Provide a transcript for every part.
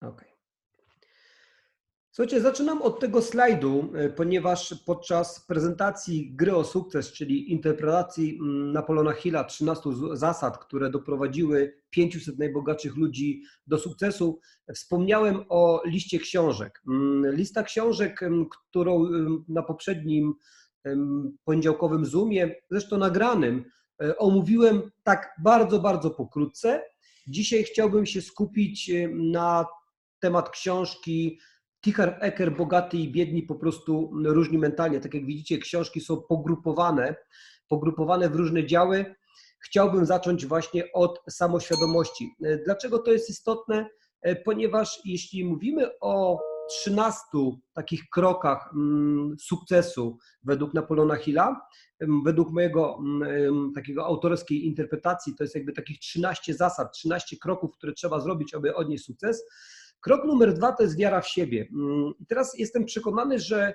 Okay. Słuchajcie, zaczynam od tego slajdu, e, ponieważ podczas prezentacji gry o sukces, czyli interpretacji mm, Napoleona Hilla 13 zasad, które doprowadziły 500 najbogatszych ludzi do sukcesu, wspomniałem o liście książek. Mm, lista książek, którą na poprzednim poniedziałkowym Zoomie, zresztą nagranym, e, omówiłem tak bardzo, bardzo pokrótce. Dzisiaj chciałbym się skupić na temat książki Tichar Eker, bogaty i biedni, po prostu różni mentalnie. Tak jak widzicie, książki są pogrupowane, pogrupowane w różne działy. Chciałbym zacząć właśnie od samoświadomości. Dlaczego to jest istotne? Ponieważ jeśli mówimy o 13 takich krokach mm, sukcesu według Napoleona Hilla, według mojego takiego autorskiej interpretacji, to jest jakby takich 13 zasad, 13 kroków, które trzeba zrobić, aby odnieść sukces Krok numer dwa to jest wiara w siebie. Mm, I teraz jestem przekonany, że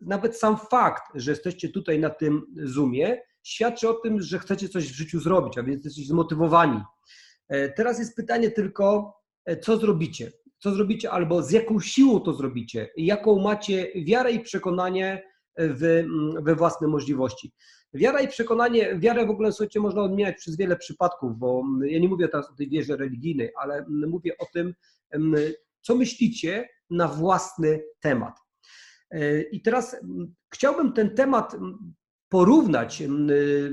nawet sam fakt, że jesteście tutaj na tym Zoomie, świadczy o tym, że chcecie coś w życiu zrobić, a więc jesteście zmotywowani. E, teraz jest pytanie tylko, e, co zrobicie? Co zrobicie albo z jaką siłą to zrobicie? Jaką macie wiarę i przekonanie w, mm, we własne możliwości? Wiara i przekonanie, wiarę w ogóle, słuchajcie, można odmieniać przez wiele przypadków, bo ja nie mówię teraz o tej wierze religijnej, ale mówię o tym, co myślicie na własny temat. E, I teraz chciałbym ten temat porównać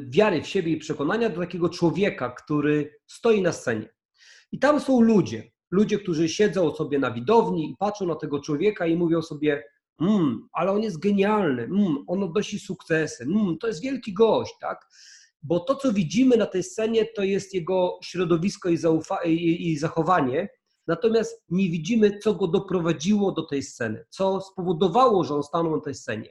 wiary w siebie i przekonania do takiego człowieka, który stoi na scenie. I tam są ludzie, ludzie, którzy siedzą sobie na widowni i patrzą na tego człowieka i mówią sobie, mmm, ale on jest genialny, mmm, on odnosi sukcesy, mmm, to jest wielki gość, tak? Bo to, co widzimy na tej scenie, to jest jego środowisko i, zaufa- i, i zachowanie, natomiast nie widzimy, co go doprowadziło do tej sceny, co spowodowało, że on stanął na tej scenie.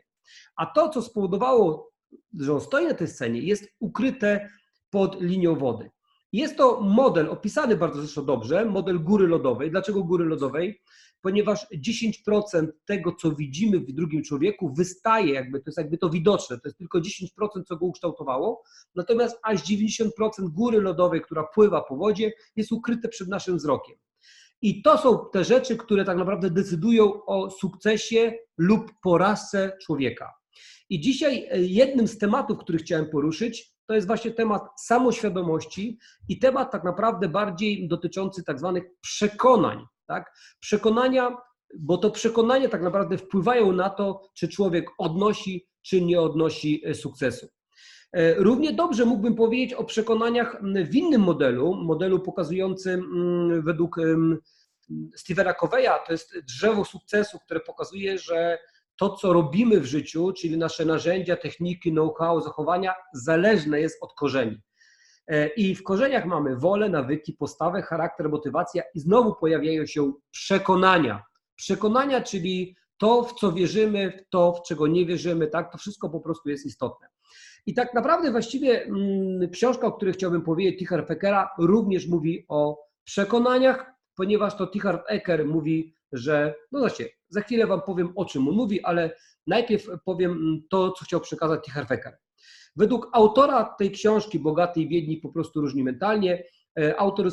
A to, co spowodowało, że on stoi na tej scenie, jest ukryte pod linią wody. Jest to model opisany bardzo zresztą dobrze, model góry lodowej. Dlaczego góry lodowej? Ponieważ 10% tego, co widzimy w drugim człowieku, wystaje, jakby to jest jakby to widoczne, to jest tylko 10%, co go ukształtowało, natomiast aż 90% góry lodowej, która pływa po wodzie, jest ukryte przed naszym wzrokiem. I to są te rzeczy, które tak naprawdę decydują o sukcesie lub porażce człowieka. I dzisiaj e, jednym z tematów, który chciałem poruszyć, to jest właśnie temat samoświadomości i temat tak naprawdę bardziej dotyczący tak zwanych przekonań. Tak? Przekonania, bo to przekonania tak naprawdę wpływają na to, czy człowiek odnosi, czy nie odnosi e, sukcesu. E, równie dobrze mógłbym powiedzieć o przekonaniach w innym modelu, modelu pokazującym według Stevena Coveya, to jest drzewo sukcesu, które pokazuje, że to, co robimy w życiu, czyli nasze narzędzia, techniki, know-how, zachowania, zależne jest od korzeni. E, I w korzeniach mamy wolę, nawyki, postawę, charakter, motywację i znowu pojawiają się przekonania. Przekonania, czyli to, w co wierzymy, w to, w czego nie wierzymy, tak? To wszystko po prostu jest istotne. I tak naprawdę właściwie mm, książka, o której chciałbym powiedzieć, Tichar Fekera, również mówi o przekonaniach, ponieważ to Tichard Ecker mówi, że, no zobaczcie, za chwilę Wam powiem, o czym on mówi, ale najpierw powiem to, co chciał przekazać Tichard Ecker. Według autora tej książki, Bogaty i Biedni po prostu różni mentalnie, e, autor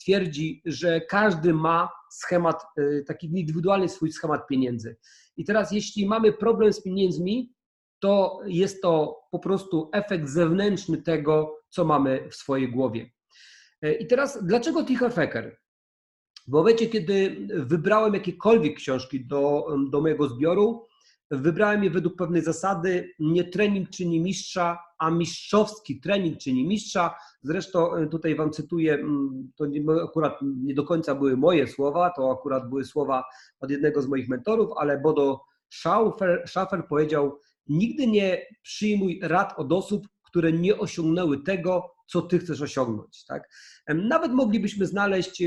twierdzi, że każdy ma schemat, e, taki indywidualny swój schemat pieniędzy. I teraz jeśli mamy problem z pieniędzmi, to jest to po prostu efekt zewnętrzny tego, co mamy w swojej głowie. E, I teraz dlaczego Tichar Fecker? W momencie, kiedy wybrałem jakiekolwiek książki do, do mojego zbioru, wybrałem je według pewnej zasady, nie trening czyni mistrza, a mistrzowski trening czyni mistrza. Zresztą e, tutaj Wam cytuję, mm, to akurat nie do końca były moje słowa, to akurat były słowa od jednego z moich mentorów, ale Bodo Schaffer, Schaffer powiedział, nigdy nie przyjmuj rad od osób, które nie osiągnęły tego, co ty chcesz osiągnąć. Tak? Nawet moglibyśmy znaleźć,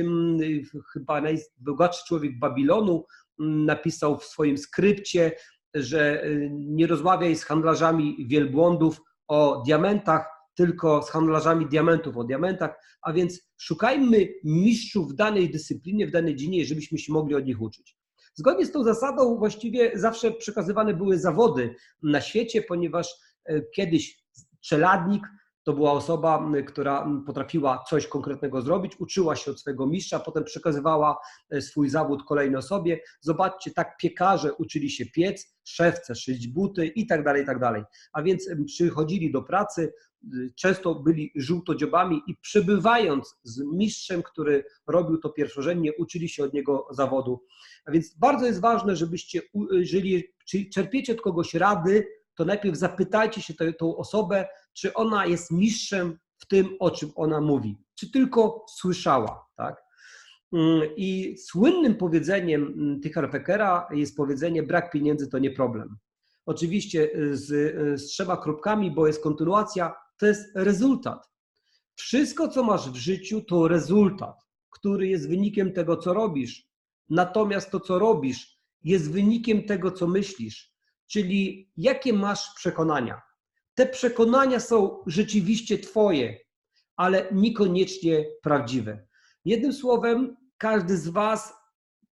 chyba najbogatszy człowiek Babilonu napisał w swoim skrypcie, że y, nie rozmawiaj z handlarzami wielbłądów o diamentach, tylko z handlarzami diamentów o diamentach, a więc szukajmy mistrzów w danej dyscyplinie, w danej dziedzinie, żebyśmy się mogli od nich uczyć. Zgodnie z tą zasadą właściwie zawsze przekazywane były zawody na świecie, ponieważ e, kiedyś czeladnik To była osoba, która potrafiła coś konkretnego zrobić, uczyła się od swojego mistrza, potem przekazywała e, swój zawód kolejnej osobie. Zobaczcie, tak piekarze uczyli się piec, szewce szyć buty i tak dalej, i tak dalej. A więc przychodzili do pracy, często byli żółtodziobami i przebywając z mistrzem, który robił to pierwszorzędnie, uczyli się od niego zawodu. A więc bardzo jest ważne, żebyście, jeżeli czerpiecie od kogoś rady, to najpierw zapytajcie się tę osobę, czy ona jest mistrzem w tym, o czym ona mówi, czy tylko słyszała, tak? Mm, I słynnym powiedzeniem mm, Tichar Fekera jest powiedzenie brak pieniędzy to nie problem. Oczywiście y, z, y, z trzema kropkami, bo jest kontynuacja, to jest rezultat. Wszystko, co masz w życiu, to rezultat, który jest wynikiem tego, co robisz. Natomiast to, co robisz, jest wynikiem tego, co myślisz. Czyli jakie masz przekonania. Te przekonania są rzeczywiście Twoje, ale niekoniecznie prawdziwe. Jednym słowem, każdy z Was,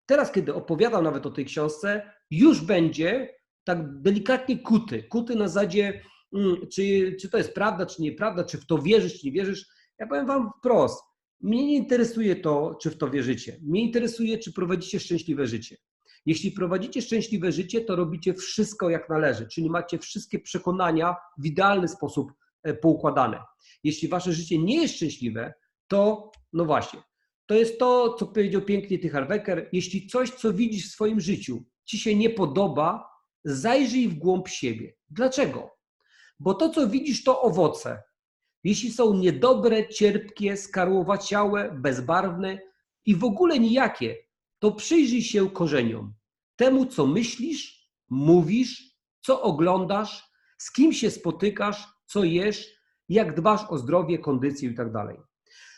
teraz kiedy opowiadam nawet o tej książce, już będzie tak delikatnie kuty. Kuty na zasadzie, mm, czy, czy to jest prawda, czy nieprawda, czy w to wierzysz, czy nie wierzysz. Ja powiem Wam wprost. Mnie nie interesuje to, czy w to wierzycie. Mnie interesuje, czy prowadzicie szczęśliwe życie. Jeśli prowadzicie szczęśliwe życie, to robicie wszystko jak należy, czyli macie wszystkie przekonania w idealny sposób e, poukładane. Jeśli wasze życie nie jest szczęśliwe, to no właśnie, to jest to, co powiedział pięknie Tychar Wecker. Jeśli coś, co widzisz w swoim życiu, ci się nie podoba, zajrzyj w głąb siebie. Dlaczego? Bo to, co widzisz, to owoce. Jeśli są niedobre, cierpkie, skarłowaciałe, bezbarwne i w ogóle nijakie, to przyjrzyj się korzeniom. Temu, co myślisz, mówisz, co oglądasz, z kim się spotykasz, co jesz, jak dbasz o zdrowie, kondycję i tak dalej.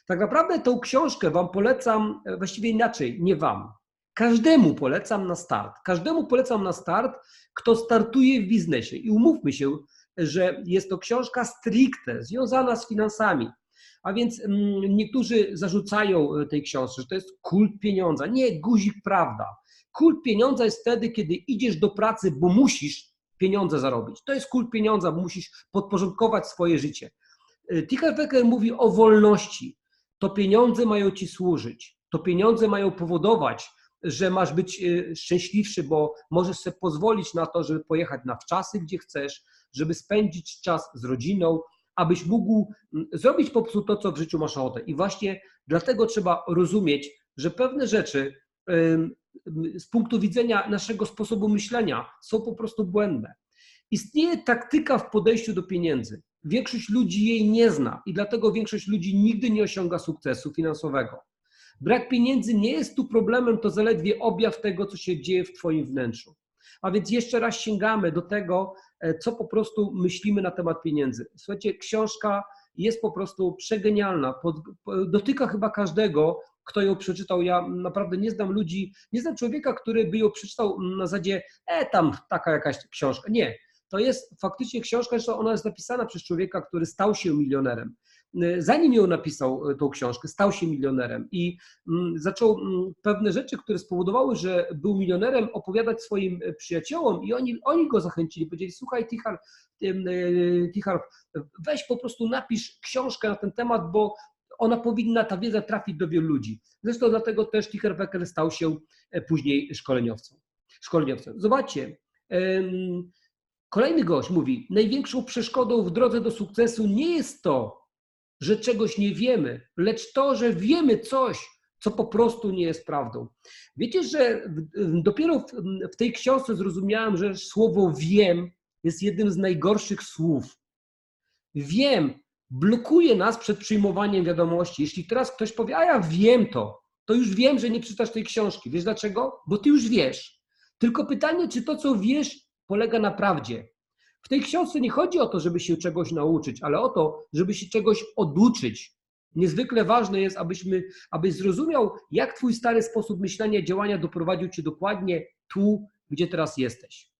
Tak naprawdę tą książkę Wam polecam, e, właściwie inaczej, nie Wam. Każdemu polecam na start. Każdemu polecam na start, kto startuje w biznesie. I umówmy się, że jest to książka stricte związana z finansami. A więc mm, niektórzy zarzucają e, tej książce, że to jest kult pieniądza. Nie, guzik prawda. Kult pieniądza jest wtedy, kiedy idziesz do pracy, bo musisz pieniądze zarobić. To jest kult pieniądza, bo musisz podporządkować swoje życie. E, Ticker Becker mówi o wolności. To pieniądze mają ci służyć. To pieniądze mają powodować, że masz być e, szczęśliwszy, bo możesz sobie pozwolić na to, żeby pojechać na wczasy, gdzie chcesz, żeby spędzić czas z rodziną, abyś mógł mm, zrobić po prostu to, co w życiu masz ochotę. I właśnie dlatego trzeba rozumieć, że pewne rzeczy z punktu widzenia naszego sposobu myślenia są po prostu błędne. Istnieje taktyka w podejściu do pieniędzy. Większość ludzi jej nie zna i dlatego większość ludzi nigdy nie osiąga sukcesu finansowego. Brak pieniędzy nie jest tu problemem, to zaledwie objaw tego, co się dzieje w Twoim wnętrzu. A więc jeszcze raz sięgamy do tego, co po prostu myślimy na temat pieniędzy. Słuchajcie, książka jest po prostu przegenialna, pod, dotyka chyba każdego, kto ją przeczytał. Ja naprawdę nie znam ludzi, nie znam człowieka, który by ją przeczytał na zasadzie, e, tam taka jakaś książka. Nie. To jest faktycznie książka, że ona jest napisana przez człowieka, który stał się milionerem. Y, zanim ją napisał, y, tą książkę, stał się milionerem i mm, zaczął mm, pewne rzeczy, które spowodowały, że był milionerem, opowiadać swoim y, przyjaciołom i oni, oni go zachęcili, powiedzieli, słuchaj Tichar, Tichar, weź po prostu napisz książkę na ten temat, bo ona powinna, ta wiedza trafić do wielu ludzi. Zresztą dlatego też Tichar Wecker stał się e, później szkoleniowcem. szkoleniowcem. Zobaczcie, kolejny gość mówi, największą przeszkodą w drodze do sukcesu nie jest to, że czegoś nie wiemy, lecz to, że wiemy coś, co po prostu nie jest prawdą. Wiecie, że dopiero w tej książce zrozumiałem, że słowo wiem jest jednym z najgorszych słów. Wiem blokuje nas przed przyjmowaniem wiadomości. Jeśli teraz ktoś powie, a ja wiem to, to już wiem, że nie przeczytasz tej książki. Wiesz dlaczego? Bo ty już wiesz. Tylko pytanie, czy to, co wiesz, polega na prawdzie. W tej książce nie chodzi o to, żeby się czegoś nauczyć, ale o to, żeby się czegoś oduczyć. Niezwykle ważne jest, abyśmy, abyś zrozumiał, jak Twój stary sposób myślenia, działania doprowadził Cię dokładnie tu, gdzie teraz jesteś.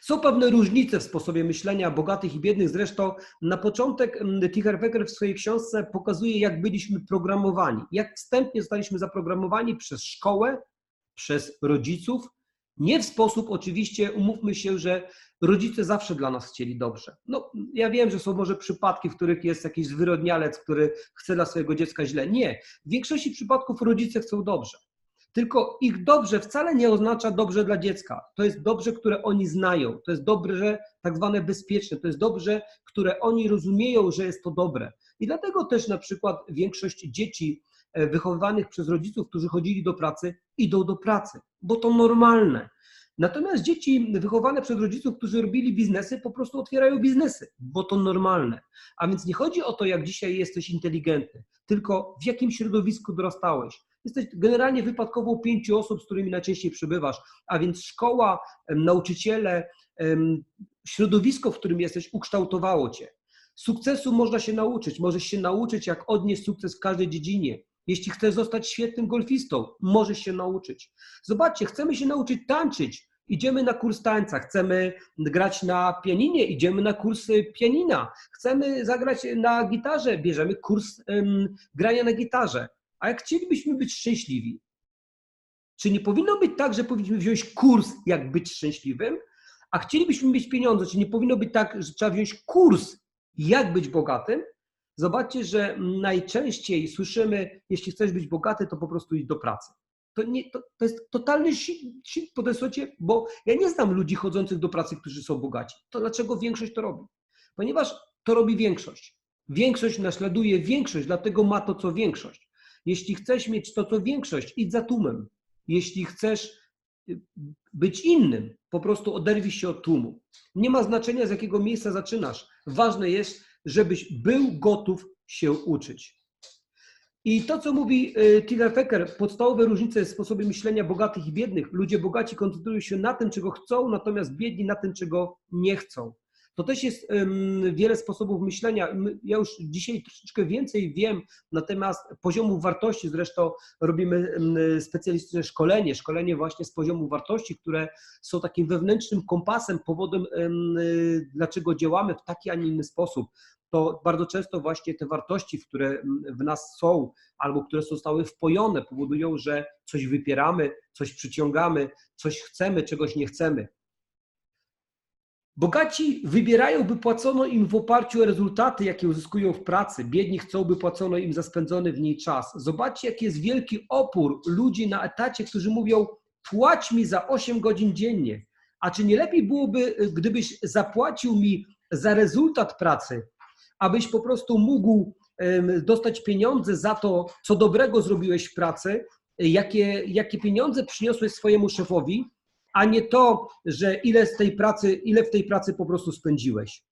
Są pewne różnice w sposobie myślenia bogatych i biednych. Zresztą na początek mm, Ticherbecker w swojej książce pokazuje, jak byliśmy programowani, jak wstępnie zostaliśmy zaprogramowani przez szkołę, przez rodziców, Nie w sposób, oczywiście, umówmy się, że rodzice zawsze dla nas chcieli dobrze. No, ja wiem, że są może przypadki, w których jest jakiś zwyrodnialec, który chce dla swojego dziecka źle. Nie. W większości przypadków rodzice chcą dobrze. Tylko ich dobrze wcale nie oznacza dobrze dla dziecka. To jest dobrze, które oni znają. To jest dobrze tak zwane bezpieczne. To jest dobrze, które oni rozumieją, że jest to dobre. I dlatego też na przykład większość dzieci wychowywanych przez rodziców, którzy chodzili do pracy, idą do pracy, bo to normalne. Natomiast dzieci wychowane przez rodziców, którzy robili biznesy, po prostu otwierają biznesy, bo to normalne. A więc nie chodzi o to, jak dzisiaj jesteś inteligentny, tylko w jakim środowisku dorastałeś. Jesteś generalnie wypadkową pięciu osób, z którymi najczęściej przebywasz, a więc szkoła, nauczyciele, środowisko, w którym jesteś, ukształtowało cię. Sukcesu można się nauczyć. Możesz się nauczyć, jak odnieść sukces w każdej dziedzinie. Jeśli chcesz zostać świetnym golfistą, możesz się nauczyć. Zobaczcie, chcemy się nauczyć tańczyć. Idziemy na kurs tańca, chcemy grać na pianinie, idziemy na kurs pianina, chcemy zagrać na gitarze, bierzemy kurs grania na gitarze. A jak chcielibyśmy być szczęśliwi, czy nie powinno być tak, że powinniśmy wziąć kurs, jak być szczęśliwym, a chcielibyśmy mieć pieniądze, czy nie powinno być tak, że trzeba wziąć kurs, jak być bogatym? Zobaczcie, że najczęściej słyszymy, jeśli chcesz być bogaty, to po prostu idź do pracy. To, nie, to, to jest totalny shit po tej bo ja nie znam ludzi chodzących do pracy, którzy są bogaci. To dlaczego większość to robi? Ponieważ to robi większość. Większość naśladuje większość, dlatego ma to, co większość. Jeśli chcesz mieć to, co większość, idź za tłumem. Jeśli chcesz y, być innym, po prostu oderwij się od tłumu. Nie ma znaczenia, z jakiego miejsca zaczynasz. Ważne jest, żebyś był gotów się uczyć. I to, co mówi y, Tiller Fecker, podstawowe różnice w sposobie myślenia bogatych i biednych. Ludzie bogaci koncentrują się na tym, czego chcą, natomiast biedni na tym, czego nie chcą. To też jest wiele sposobów myślenia. Ja już dzisiaj troszeczkę więcej wiem na temat poziomu wartości. Zresztą robimy specjalistyczne szkolenie, szkolenie właśnie z poziomu wartości, które są takim wewnętrznym kompasem, powodem, dlaczego działamy w taki, a nie inny sposób to bardzo często właśnie te wartości, które w nas są albo które zostały wpojone, powodują, że coś wypieramy, coś przyciągamy, coś chcemy, czegoś nie chcemy. Bogaci wybierają, by płacono im w oparciu o rezultaty, jakie uzyskują w pracy. Biedni chcą, by płacono im za spędzony w niej czas. Zobaczcie, jaki jest wielki opór ludzi na etacie, którzy mówią: płać mi za 8 godzin dziennie. A czy nie lepiej byłoby, gdybyś zapłacił mi za rezultat pracy, abyś po prostu mógł dostać pieniądze za to, co dobrego zrobiłeś w pracy, jakie, jakie pieniądze przyniosłeś swojemu szefowi, a nie to, że ile z tej pracy, ile w tej pracy po prostu spędziłeś.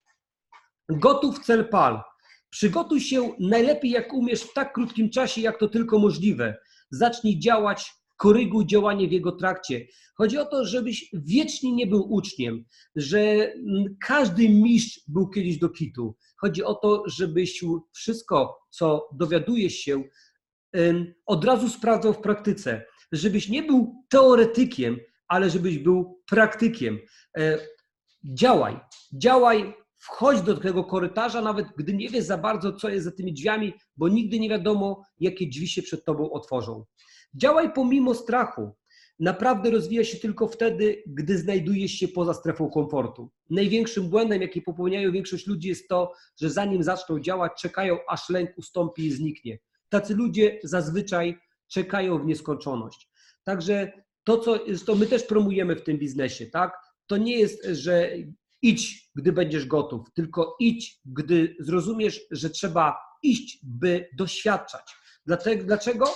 Gotów cel pal. Przygotuj się najlepiej jak umiesz w tak krótkim czasie, jak to tylko możliwe. Zacznij działać, koryguj działanie w jego trakcie. Chodzi o to, żebyś wiecznie nie był uczniem, że każdy mistrz był kiedyś do kitu. Chodzi o to, żebyś wszystko, co dowiadujesz się, od razu sprawdzał w praktyce. Żebyś nie był teoretykiem, ale żebyś był praktykiem. E, działaj, działaj, wchodź do tego korytarza, nawet gdy nie wiesz za bardzo, co jest za tymi drzwiami, bo nigdy nie wiadomo, jakie drzwi się przed tobą otworzą. Działaj pomimo strachu. Naprawdę rozwija się tylko wtedy, gdy znajdujesz się poza strefą komfortu. Największym błędem, jaki popełniają większość ludzi, jest to, że zanim zaczną działać, czekają, aż lęk ustąpi i zniknie. Tacy ludzie zazwyczaj czekają w nieskończoność. Także to, co to my też promujemy w tym biznesie, tak? To nie jest, że idź, gdy będziesz gotów, tylko idź, gdy zrozumiesz, że trzeba iść, by doświadczać. Dlaczego?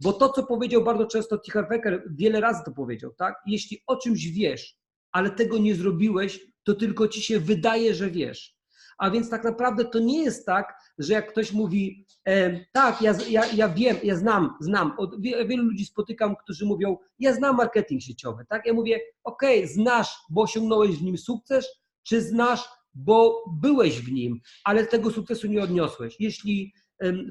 Bo to, co powiedział bardzo często Tichar Becker, wiele razy to powiedział, tak? Jeśli o czymś wiesz, ale tego nie zrobiłeś, to tylko ci się wydaje, że wiesz. A więc tak naprawdę to nie jest tak, że jak ktoś mówi, e, tak, ja, ja, ja wiem, ja znam, znam, od wielu ludzi spotykam, którzy mówią, ja znam marketing sieciowy, tak? Ja mówię, ok, znasz, bo osiągnąłeś w nim sukces, czy znasz, bo byłeś w nim, ale tego sukcesu nie odniosłeś. Jeśli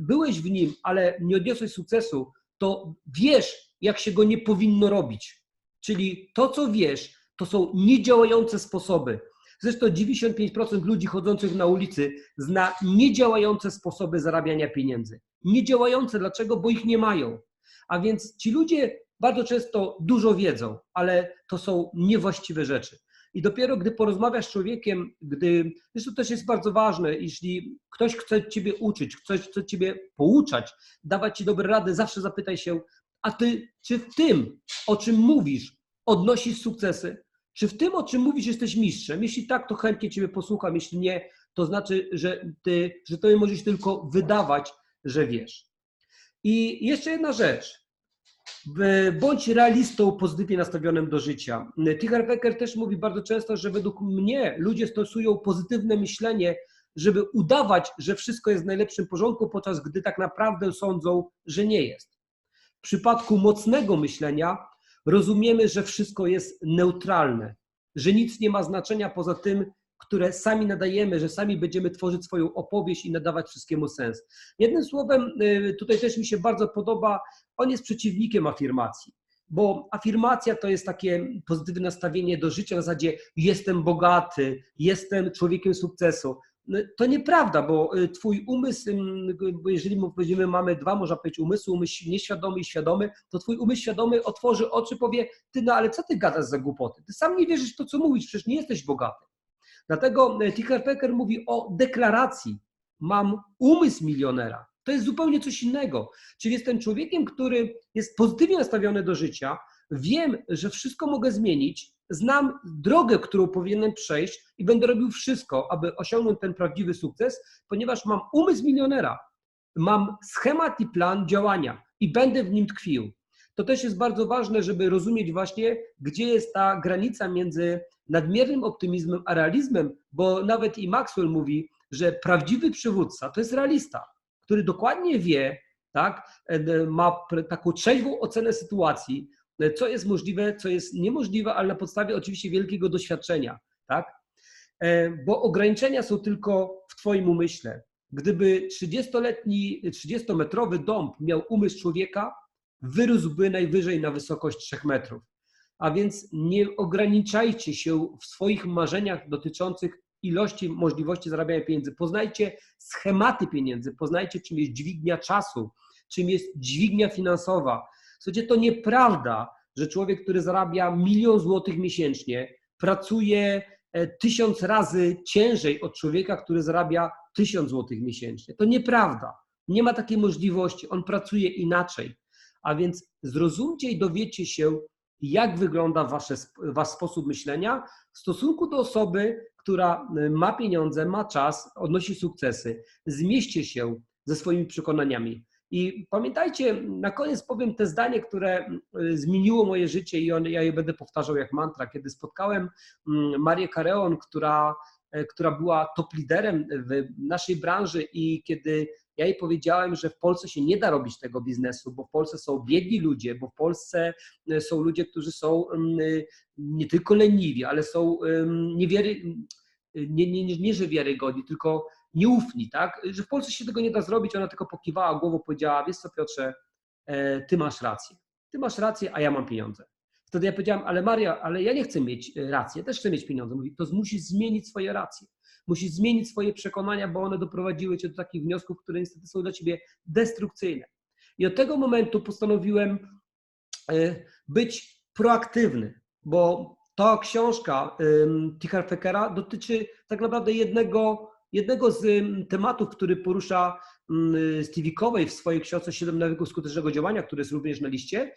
byłeś w nim, ale nie odniosłeś sukcesu, to wiesz, jak się go nie powinno robić. Czyli to, co wiesz, to są niedziałające sposoby. Zresztą 95% ludzi chodzących na ulicy zna niedziałające sposoby zarabiania pieniędzy. Niedziałające, dlaczego? Bo ich nie mają. A więc ci ludzie bardzo często dużo wiedzą, ale to są niewłaściwe rzeczy. I dopiero gdy porozmawiasz z człowiekiem, gdy, zresztą też jest bardzo ważne, jeśli ktoś chce Ciebie uczyć, ktoś chce Ciebie pouczać, dawać Ci dobre rady, zawsze zapytaj się, a Ty, czy w tym, o czym mówisz, odnosisz sukcesy? Czy w tym, o czym mówisz, jesteś mistrzem? Jeśli tak, to chętnie Ciebie posłucham, jeśli nie, to znaczy, że Ty, że to możesz tylko wydawać, że wiesz. I jeszcze jedna rzecz. Bądź realistą pozytywnie nastawionym do życia. Tichar Becker też mówi bardzo często, że według mnie ludzie stosują pozytywne myślenie, żeby udawać, że wszystko jest w najlepszym porządku, podczas gdy tak naprawdę sądzą, że nie jest. W przypadku mocnego myślenia rozumiemy, że wszystko jest neutralne, że nic nie ma znaczenia poza tym, które sami nadajemy, że sami będziemy tworzyć swoją opowieść i nadawać wszystkiemu sens. Jednym słowem, y, tutaj też mi się bardzo podoba, on jest przeciwnikiem afirmacji. Bo afirmacja to jest takie pozytywne nastawienie do życia na zasadzie jestem bogaty, jestem człowiekiem sukcesu. No, to nieprawda, bo y, twój umysł, bo jeżeli powiedzmy mamy dwa, można powiedzieć umysł, umysł nieświadomy i świadomy, to twój umysł świadomy otworzy oczy, powie, ty no ale co ty gadasz za głupoty? Ty sam nie wierzysz w to, co mówisz, przecież nie jesteś bogaty. Dlatego e, Ticker Pecker mówi o deklaracji. Mam umysł milionera. To jest zupełnie coś innego. Czyli jestem człowiekiem, który jest pozytywnie nastawiony do życia, wiem, że wszystko mogę zmienić, znam drogę, którą powinienem przejść i będę robił wszystko, aby osiągnąć ten prawdziwy sukces, ponieważ mam umysł milionera. Mam schemat i plan działania i będę w nim tkwił. To też jest bardzo ważne, żeby rozumieć właśnie, gdzie jest ta granica między nadmiernym optymizmem a realizmem, bo nawet i Maxwell mówi, że prawdziwy przywódca to jest realista, który dokładnie wie, tak, e, ma taką trzeźwą ocenę sytuacji, co jest możliwe, co jest niemożliwe, ale na podstawie oczywiście wielkiego doświadczenia, tak? E, bo ograniczenia są tylko w Twoim umyśle. Gdyby 30-letni, 30-metrowy dąb miał umysł człowieka, wyrósłby najwyżej na wysokość 3 metrów. A więc nie ograniczajcie się w swoich marzeniach dotyczących ilości możliwości zarabiania pieniędzy. Poznajcie schematy pieniędzy, poznajcie, czym jest dźwignia czasu, czym jest dźwignia finansowa. Słuchajcie, to nieprawda, że człowiek, który zarabia milion złotych miesięcznie, pracuje e, tysiąc razy ciężej od człowieka, który zarabia tysiąc złotych miesięcznie. To nieprawda. Nie ma takiej możliwości. On pracuje inaczej. A więc zrozumcie i dowiecie się, jak wygląda wasze, wasz sposób myślenia w stosunku do osoby, która y, ma pieniądze, ma czas, odnosi sukcesy. Zmieście się ze swoimi przekonaniami. I pamiętajcie, na koniec powiem te zdanie, które y, zmieniło moje życie i on, ja je będę powtarzał jak mantra. Kiedy spotkałem mm, Marię Careon, która, y, która była top liderem w naszej branży i kiedy ja jej powiedziałem, że w Polsce się nie da robić tego biznesu, bo w Polsce są biedni ludzie, bo w Polsce e, są ludzie, którzy są mm, e, nie tylko leniwi, ale są niewiery, nie, nie, nie, nie że wiarygodni, tylko nieufni, tak? Że w Polsce się tego nie da zrobić, ona tylko pokiwała głową, powiedziała, wiesz co Piotrze, e, ty masz rację. Ty masz rację, a ja mam pieniądze. Wtedy ja powiedziałam, ale Maria, ale ja nie chcę mieć racji, ja też chcę mieć pieniądze. Mówi, to musisz zmienić swoje racje. Musisz zmienić swoje przekonania, bo one doprowadziły cię do takich wniosków, które niestety są dla ciebie destrukcyjne. I od tego momentu postanowiłem e, być proaktywny, bo ta książka Tichar Fekera dotyczy tak naprawdę jednego, jednego z tematów, który porusza Stevie Covey w swojej książce 7 nawyków skutecznego działania, który jest również na liście.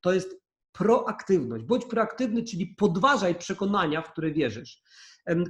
To jest proaktywność. Bądź proaktywny, czyli podważaj przekonania, w które wierzysz.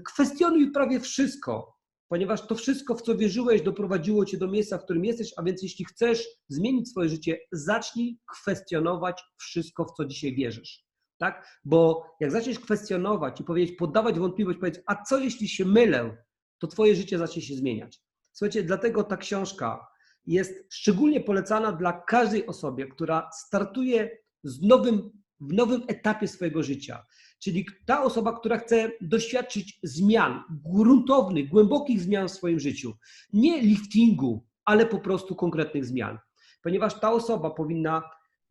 Kwestionuj prawie wszystko, ponieważ to wszystko, w co wierzyłeś, doprowadziło cię do miejsca, w którym jesteś, a więc jeśli chcesz zmienić swoje życie, zacznij kwestionować wszystko, w co dzisiaj wierzysz. Tak? Bo jak zaczniesz kwestionować i powiedzieć, poddawać wątpliwość, powiedz, a co jeśli się mylę, to twoje życie zacznie się zmieniać. Słuchajcie, dlatego ta książka jest szczególnie polecana dla każdej osoby, która startuje z nowym, w nowym etapie swojego życia. Czyli ta osoba, która chce doświadczyć zmian, gruntownych, głębokich zmian w swoim życiu. Nie liftingu, ale po prostu konkretnych zmian. Ponieważ ta osoba powinna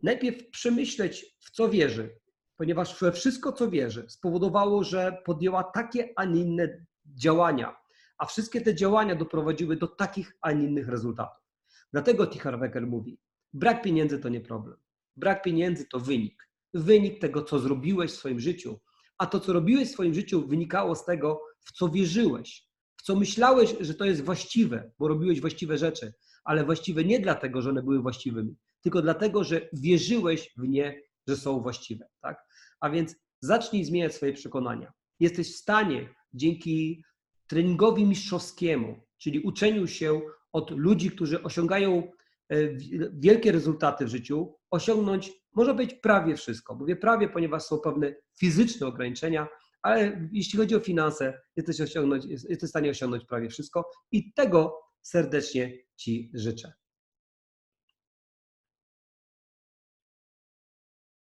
najpierw przemyśleć, w co wierzy, ponieważ wszystko, co wierzy, spowodowało, że podjęła takie, a nie inne działania, a wszystkie te działania doprowadziły do takich, a nie innych rezultatów. Dlatego Tichar Wecker mówi, brak pieniędzy to nie problem. Brak pieniędzy to wynik. Wynik tego, co zrobiłeś w swoim życiu. A to, co robiłeś w swoim życiu, wynikało z tego, w co wierzyłeś, w co myślałeś, że to jest właściwe, bo robiłeś właściwe rzeczy, ale właściwe nie dlatego, że one były właściwymi, tylko dlatego, że wierzyłeś w nie, że są właściwe. Tak? A więc zacznij zmieniać swoje przekonania. Jesteś w stanie dzięki treningowi mistrzowskiemu, czyli uczeniu się od ludzi, którzy osiągają e, wielkie rezultaty w życiu, osiągnąć, może być prawie wszystko. Mówię prawie, ponieważ są pewne fizyczne ograniczenia, ale jeśli chodzi o finanse, jesteś, osiągnąć, jesteś w stanie osiągnąć prawie wszystko i tego serdecznie Ci życzę.